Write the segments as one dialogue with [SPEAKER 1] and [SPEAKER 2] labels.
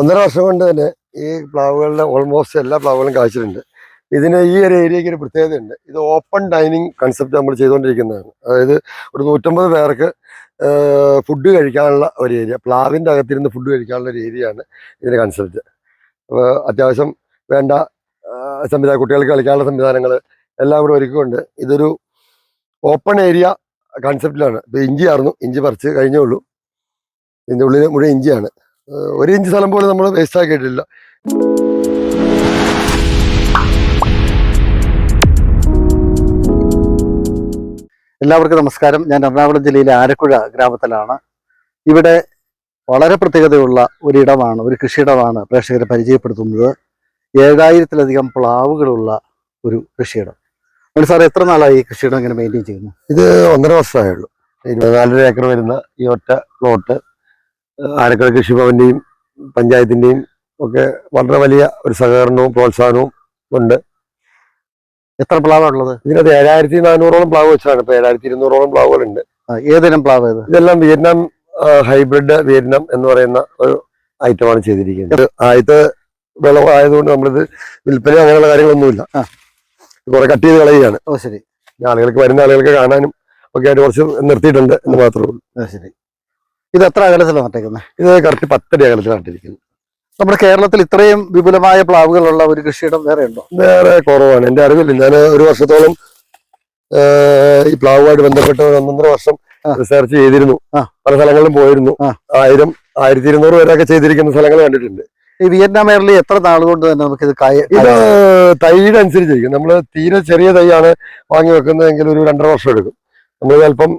[SPEAKER 1] ഒന്നര വർഷം കൊണ്ട് തന്നെ ഈ പ്ലാവുകളുടെ ഓൾമോസ്റ്റ് എല്ലാ പ്ലാവുകളും കാഴ്ചയിട്ടുണ്ട് ഇതിന് ഈ ഒരു ഏരിയയ്ക്ക് ഒരു പ്രത്യേകതയുണ്ട്. ഇത് ഓപ്പൺ ഡൈനിങ് കൺസെപ്റ്റ് നമ്മൾ ചെയ്തുകൊണ്ടിരിക്കുന്നതാണ്. അതായത് ഒരു നൂറ്റമ്പത് പേർക്ക് ഫുഡ് കഴിക്കാനുള്ള ഒരു ഏരിയ പ്ലാവിന്റെ അകത്തിരുന്ന് ഫുഡ് കഴിക്കാനുള്ള ഒരു ഏരിയയാണ് ഇതിന്റെ കൺസെപ്റ്റ് അപ്പോൾ അത്യാവശ്യം വേണ്ട സംവിധാനം കുട്ടികൾക്ക് കളിക്കാനുള്ള സംവിധാനങ്ങൾ എല്ലാം കൂടെ ഒരുക്കിക്കൊണ്ട് ഇതൊരു ഓപ്പൺ ഏരിയ കൺസെപ്റ്റിലാണ് ഇപ്പോൾ ഇഞ്ചി ആയിരുന്നു ഇഞ്ചി പറിച്ച് കഴിഞ്ഞേ ഉള്ളൂ. ഇതിന്റെ ഉള്ളിൽ മുഴുവൻ ഇഞ്ചിയാണ്. ഒരു ഇഞ്ച് സ്ഥലം പോലും നമ്മൾ വേസ്റ്റ് ആക്കിയിട്ടില്ല.
[SPEAKER 2] എല്ലാവർക്കും നമസ്കാരം. ഞാൻ എറണാകുളം ജില്ലയിലെ ആരക്കുഴ ഗ്രാമത്തിലാണ്. ഇവിടെ വളരെ പ്രത്യേകതയുള്ള ഒരിടമാണ് ഒരു കൃഷിയിടമാണ് പ്രേക്ഷകരെ പരിചയപ്പെടുത്തുന്നത്. ഏഴായിരത്തിലധികം പ്ലാവുകളുള്ള ഒരു കൃഷിയിടം. അപ്പോൾ സാർ എത്ര നാളായി ഈ കൃഷിയിടം ഇങ്ങനെ മെയിന്റെയിൻ ചെയ്യുന്നു?
[SPEAKER 1] ഇത് ഒന്നര വർഷമായുള്ളൂ. ഇരുപത്തിനാലര ഏക്കർ വരുന്ന ഈ ഒറ്റ പ്ലോട്ട് ആരക്കട കൃഷിഭവന്റെയും പഞ്ചായത്തിന്റെയും ഒക്കെ വളരെ വലിയ ഒരു സഹകരണവും പ്രോത്സാഹനവും ഉണ്ട്.
[SPEAKER 2] എത്ര പ്ലാവാണ് ഉള്ളത്?
[SPEAKER 1] ഇതിനകത്ത് ഏഴായിരത്തി നാനൂറോളം പ്ലാവ് വെച്ചാണ് ഇപ്പൊ ഏഴായിരത്തി ഇരുന്നൂറോളം പ്ലാവുകളുണ്ട്.
[SPEAKER 2] ഏതിനം പ്ലാവ് ഇത്?
[SPEAKER 1] ഇതെല്ലാം വിയറ്റ്നാം ഹൈബ്രിഡ് വിയറ്റ്നാം എന്ന് പറയുന്ന ഒരു ഐറ്റമാണ് ചെയ്തിരിക്കുന്നത്. ആദ്യത്തെ വിളവ് ആയതുകൊണ്ട് നമ്മളിത് വിൽപ്പന അങ്ങനെയുള്ള കാര്യങ്ങളൊന്നുമില്ല. കുറെ കട്ട് ചെയ്ത് കളയുകയാണ്.
[SPEAKER 2] ഓ ശരി.
[SPEAKER 1] ആളുകൾക്ക് വരുന്ന ആളുകൾക്ക് കാണാനും ഒക്കെ ആയിട്ട് കുറച്ച് നിർത്തിയിട്ടുണ്ട് എന്ന് മാത്രമേ ഉള്ളൂ.
[SPEAKER 2] ശരി. ഇത് എത്ര അകലത്തിലാണ് നട്ടേക്കുന്നത്
[SPEAKER 1] ഇത് കറക്റ്റ് പത്തടി അകലത്തിൽ നട്ടിരിക്കുന്നു
[SPEAKER 2] നമ്മുടെ കേരളത്തിൽ ഇത്രയും വിപുലമായ പ്ലാവുകളുള്ള ഒരു കൃഷിയിടം വേറെ ഉണ്ടോ?
[SPEAKER 1] വേറെ കുറവാണ്. എന്റെ അറിവില്ല ഞാൻ ഒരു വർഷത്തോളം ഈ പ്ലാവുമായിട്ട് ബന്ധപ്പെട്ട് ഒന്നൊന്നര വർഷം. റിസർച്ച് ചെയ്തിരുന്നു. പല സ്ഥലങ്ങളിലും പോയിരുന്നു. ആയിരം ആയിരത്തി ഇരുന്നൂറ് പേരൊക്കെ ചെയ്തിരിക്കുന്ന സ്ഥലങ്ങൾ കണ്ടിട്ടുണ്ട്.
[SPEAKER 2] ഈ വിയറ്റ്നാം മേഖലയിൽ എത്ര നാൾ കൊണ്ട് തന്നെ നമുക്ക് ഇത് കായ
[SPEAKER 1] ഇത് തൈയുടെ അനുസരിച്ചിരിക്കും. നമ്മൾ തീരെ ചെറിയ തൈയാണ് വാങ്ങി വെക്കുന്നതെങ്കിൽ ഒരു രണ്ടര വർഷം എടുക്കും. നമ്മൾ ചിലപ്പം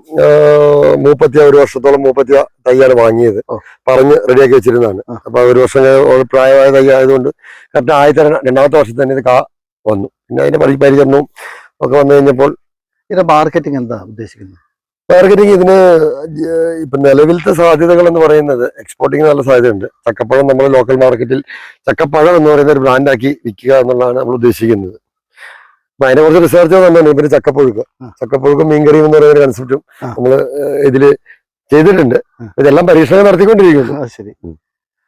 [SPEAKER 1] മൂപ്പത്തിയ ഒരു വർഷത്തോളം മൂപ്പത്തിയ തയ്യാണ് വാങ്ങിയത്. പറഞ്ഞ് റെഡിയാക്കി വെച്ചിരുന്നതാണ്. അപ്പൊ ഒരു വർഷം പ്രായമായ തൈ ആയതുകൊണ്ട് കറക്റ്റ് ആയി തന്നെ രണ്ടാമത്തെ വർഷത്തിൽ തന്നെ ഇത് കാ വന്നു. പിന്നെ അതിന്റെ പരി പരിചരണവും ഒക്കെ വന്നു കഴിഞ്ഞപ്പോൾ
[SPEAKER 2] ഇതിന്റെ മാർക്കറ്റിംഗ് എന്താ ഉദ്ദേശിക്കുന്നത്?
[SPEAKER 1] മാർക്കറ്റിംഗ് ഇതിന് ഇപ്പൊ നിലവിലത്തെ സാധ്യതകൾ എന്ന് പറയുന്നത് എക്സ്പോർട്ടിങ് നല്ല സാധ്യതയുണ്ട്. ചക്കപ്പഴം നമ്മൾ ലോക്കൽ മാർക്കറ്റിൽ ചക്കപ്പഴം എന്ന് പറയുന്ന ഒരു ബ്രാൻഡാക്കി വിൽക്കുക എന്നുള്ളതാണ് നമ്മൾ ഉദ്ദേശിക്കുന്നത്. അതിനെ കുറിച്ച് റിസർച്ച് തന്നെ പിന്നെ ചക്കപ്പുഴുക്ക്. ചക്കപ്പുഴുക്കും മീൻകറിയും എന്ന് പറയുന്ന കൺസെപ്റ്റും നമ്മൾ ഇതിൽ ചെയ്തിട്ടുണ്ട്. ഇതെല്ലാം പരീക്ഷണം നടത്തിക്കൊണ്ടിരിക്കുന്നു.
[SPEAKER 2] ശരി.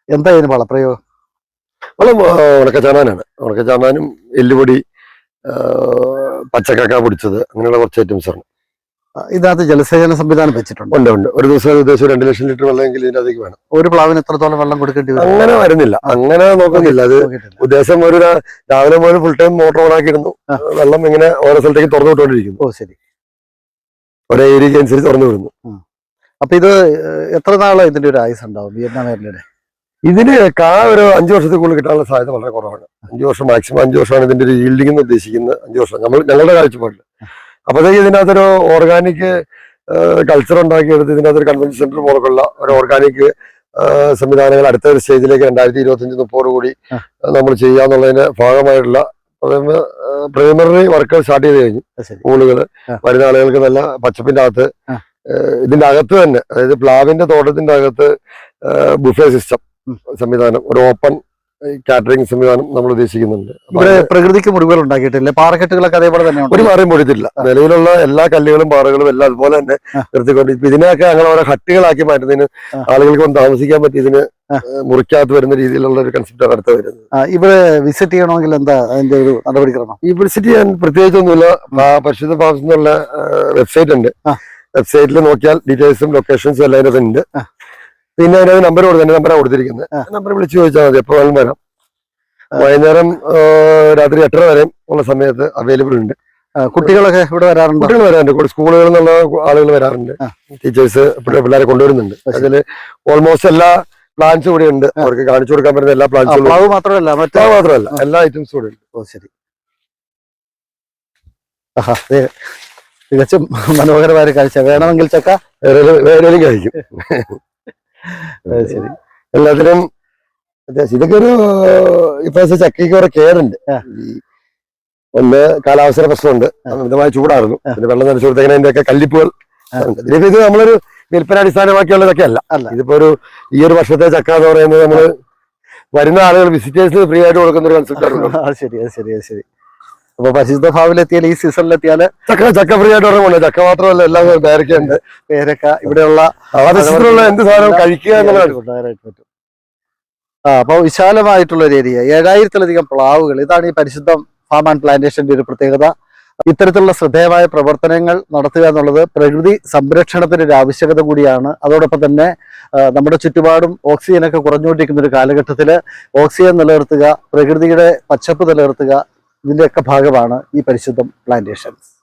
[SPEAKER 2] എന്താ ഇതിന് വളപ്രയോഗം?
[SPEAKER 1] വളം ഉണക്കച്ചാണാനാണ് ഉണക്കച്ചാണാനും എല്ലുപൊടി പച്ചക്കക്ക പൊടിച്ചത്. അങ്ങനെയുള്ള കുറച്ച് ഐറ്റംസ് ആണ്.
[SPEAKER 2] ഇതിനകത്ത് ജലസേചന സംവിധാനം വെച്ചിട്ടുണ്ട്.
[SPEAKER 1] ഉണ്ട് ഉണ്ട്. ഒരു ദിവസം ഏകദേശം രണ്ട് ലക്ഷം ലിറ്റർ വെള്ളമെങ്കിൽ ഇതിനകത്തേക്ക് വേണം.
[SPEAKER 2] ഒരു പ്ലാവിന് എത്രത്തോളം വെള്ളം കൊടുക്കേണ്ടി വരും?
[SPEAKER 1] അങ്ങനെ വരുന്നില്ല. അങ്ങനെ നോക്കുന്നില്ല. അത്. ഉദ്ദേശം ഒരു രാവിലെ മുതൽ ഫുൾ ടൈം മോട്ടോർ ഓൺ ആക്കിയിരുന്നു. വെള്ളം ഇങ്ങനെ ഓരോ സ്ഥലത്തേക്ക് തുറന്നു വിട്ടുകൊണ്ടിരിക്കുന്നു.
[SPEAKER 2] ഓ ശരി.
[SPEAKER 1] ഒരേ ഏരിയക്ക് അനുസരിച്ച് തുറന്നു വിടുന്നു.
[SPEAKER 2] അപ്പൊ ഇത് എത്ര നാളെ ഇതിന്റെ ഒരു ആയുസ് ഉണ്ടാവും വിയറ്റ്നാം എയർലിയുടെ
[SPEAKER 1] ഇതിന് കാ ഒരു അഞ്ചു വർഷത്തിൽ കൂടുതൽ കിട്ടാനുള്ള സാധ്യത വളരെ കുറവാണ്. അഞ്ചു വർഷം മാക്സിമം അഞ്ചു വർഷമാണ് ഇതിന്റെ ഒരു yielding എന്ന് ഉദ്ദേശിക്കുന്നത്. അഞ്ചു വർഷം. നമ്മൾ ഞങ്ങളുടെ കാഴ്ചപ്പാടിൽ അപ്പോഴത്തേക്ക് ഇതിനകത്തൊരു ഓർഗാനിക് കൾച്ചർ ഉണ്ടാക്കിയെടുത്ത് ഇതിനകത്തൊരു കൺവെൻഷൻ സെന്റർ പോലുള്ള ഒരു ഓർഗാനിക് സംവിധാനങ്ങൾ അടുത്ത ഒരു സ്റ്റേജിലേക്ക് രണ്ടായിരത്തി ഇരുപത്തി അഞ്ച് മുപ്പോട് കൂടി നമ്മൾ ചെയ്യാന്നുള്ളതിന്റെ ഭാഗമായിട്ടുള്ള പ്രൈമറി വർക്കുകൾ സ്റ്റാർട്ട് ചെയ്ത് കഴിഞ്ഞു. സ്കൂളുകൾ വരുന്ന ആളുകൾക്ക് നല്ല പച്ചപ്പിന്റെ അകത്ത് ഇതിന്റെ അകത്ത് തന്നെ അതായത് പ്ലാവിന്റെ തോട്ടത്തിന്റെ അകത്ത് ബുഫേ സിസ്റ്റം സംവിധാനം ഒരു ഓപ്പൺ കാറ്ററിംഗ് സംവിധാനം നമ്മൾ ഉദ്ദേശിക്കുന്നുണ്ട്.
[SPEAKER 2] ഇവിടെ പ്രകൃതിക്ക് മുറിവുകൾ ഉണ്ടാക്കിയിട്ടില്ലേ? പാറക്കെട്ടുകളൊക്കെ അതേപോലെ തന്നെ
[SPEAKER 1] ഒരു മാറിയും പൊടിച്ചില്ല നിലവിലുള്ള എല്ലാ കല്ലുകളും പാറകളും എല്ലാം അതുപോലെ തന്നെ. നിർത്തിക്കൊണ്ട് ഇതിനെയൊക്കെ അങ്ങനെ ഓരോ ഹട്ടുകളാക്കി മാറ്റുന്നതിന്. ആളുകൾക്ക് വന്ന് താമസിക്കാൻ പറ്റി ഇതിന്
[SPEAKER 2] ആ.
[SPEAKER 1] വരുന്ന രീതിയിലുള്ള ഒരു കൺസെപ്റ്റാണ് അടുത്ത് വരുന്നത്.
[SPEAKER 2] ഇവിടെ വിസിറ്റ് ചെയ്യണമെങ്കിൽ എന്താ അതിന്റെ ഒരു നടപടിക്രമം?
[SPEAKER 1] ഈ വിസിറ്റ് ചെയ്യാൻ പ്രത്യേകിച്ചൊന്നുമില്ല പരിശുദ്ധ ഭാഗത്തുനിന്നുള്ള എന്നുള്ള വെബ്സൈറ്റ് ഉണ്ട്. വെബ്സൈറ്റിൽ നോക്കിയാൽ ഡീറ്റെയിൽസും ലൊക്കേഷൻസും എല്ലാം അതിനകത്ത് ഉണ്ട്.
[SPEAKER 2] ആ.
[SPEAKER 1] പിന്നെ അതിനകത്ത് നമ്പർ കൊടുത്തു നമ്പർ നമ്പറാണ് കൊടുത്തിരിക്കുന്നത്. നമ്പർ വിളിച്ചു ചോദിച്ചാൽ മതി എപ്പോൾ വേണം വരാം. വൈകുന്നേരം രാത്രി എട്ടര വരെയും ഉള്ള സമയത്ത് അവൈലബിൾ ഉണ്ട്.
[SPEAKER 2] കുട്ടികളൊക്കെ ഇവിടെ വരാറുണ്ട്?
[SPEAKER 1] കുട്ടികൾ വരാറുണ്ട്. കൂടെ സ്കൂളുകളിൽ നിന്നുള്ള ആളുകൾ വരാറുണ്ട്. ടീച്ചേഴ്സ് പിള്ളേരെ കൊണ്ടുവരുന്നുണ്ട്. അതിൽ ഓൾമോസ്റ്റ് എല്ലാ പ്ലാൻസും ഇവിടെ ഉണ്ട്. അവർക്ക് കാണിച്ചു കൊടുക്കാൻ പറ്റുന്ന എല്ലാ പ്ലാൻസും
[SPEAKER 2] പ്ലാവ് മാത്രമല്ല മറ്റേ
[SPEAKER 1] മാത്രമല്ല എല്ലാ ഐറ്റംസും കൂടെ ഉണ്ട്.
[SPEAKER 2] ഓ ശരി. തികച്ചും മനോഹരമായ കാഴ്ച. വേണമെങ്കിൽ ചക്ക.
[SPEAKER 1] വേറെ- വേറെ കഴിക്കും
[SPEAKER 2] ശരി.
[SPEAKER 1] എല്ലാത്തിനും അത്യാവശ്യം ഇതൊക്കെ ഒരു ഇപ്പൊ ചക്കയ്ക്ക് കുറെ. ഈ ഒന്ന് കാലാവസ്ഥ പ്രശ്നമുണ്ട്. മിതമായ ചൂടായിരുന്നു പിന്നെ വെള്ളം നനച്ചു കൊടുത്തേക്കുന്ന അതിന്റെ ഒക്കെ കല്ലിപ്പുകൾ. ഇതിപ്പോ ഇത് നമ്മളൊരു വിൽപ്പന അടിസ്ഥാനമാക്കിയുള്ളതൊക്കെ അല്ല. ഇതിപ്പോ ഒരു ഈ ഒരു വർഷത്തെ ചക്ക എന്ന് പറയുന്നത് നമ്മൾ വരുന്ന ആളുകൾ വിസിറ്റേഴ്സിന് ഫ്രീ ആയിട്ട് കൊടുക്കുന്ന ഒരു കൺസെപ്റ്റ്
[SPEAKER 2] ശരി ശരി ശരി. അപ്പൊ പരിശുദ്ധ ഭാവിലെത്തിയാൽ ഈ സീസണിലെത്തിയാൽ
[SPEAKER 1] ചക്ക ചക്ക ഫ്രീ ആയിട്ട് ചക്ക മാത്രമല്ല എല്ലാം ഉണ്ട്
[SPEAKER 2] പേരക്ക ഇവിടെയുള്ള
[SPEAKER 1] എന്ത് സാധനം കഴിക്കുക എന്നുള്ളതാണ്
[SPEAKER 2] കൊണ്ടുവരാനായിട്ട് പറ്റും. ആ അപ്പോൾ വിശാലമായിട്ടുള്ള ഒരു ഏരിയ ഏഴായിരത്തിലധികം പ്ലാവുകൾ. ഇതാണ് ഈ പരിശുദ്ധ ഫാം ആൻഡ് പ്ലാന്റേഷന്റെ ഒരു പ്രത്യേകത. ഇത്തരത്തിലുള്ള ശ്രദ്ധേയമായ പ്രവർത്തനങ്ങൾ നടത്തുക എന്നുള്ളത് പ്രകൃതി സംരക്ഷണത്തിന് ഒരു ആവശ്യകത കൂടിയാണ്. അതോടൊപ്പം തന്നെ നമ്മുടെ ചുറ്റുപാടും ഓക്സിജനൊക്കെ കുറഞ്ഞുകൊണ്ടിരിക്കുന്ന ഒരു കാലഘട്ടത്തിൽ ഓക്സിജൻ നിലനിർത്തുക പ്രകൃതിയുടെ പച്ചപ്പ് നിലനിർത്തുക ഇതിന്റെയൊക്കെ ഭാഗമാണ് ഈ പരിശുദ്ധം പ്ലാന്റേഷൻസ്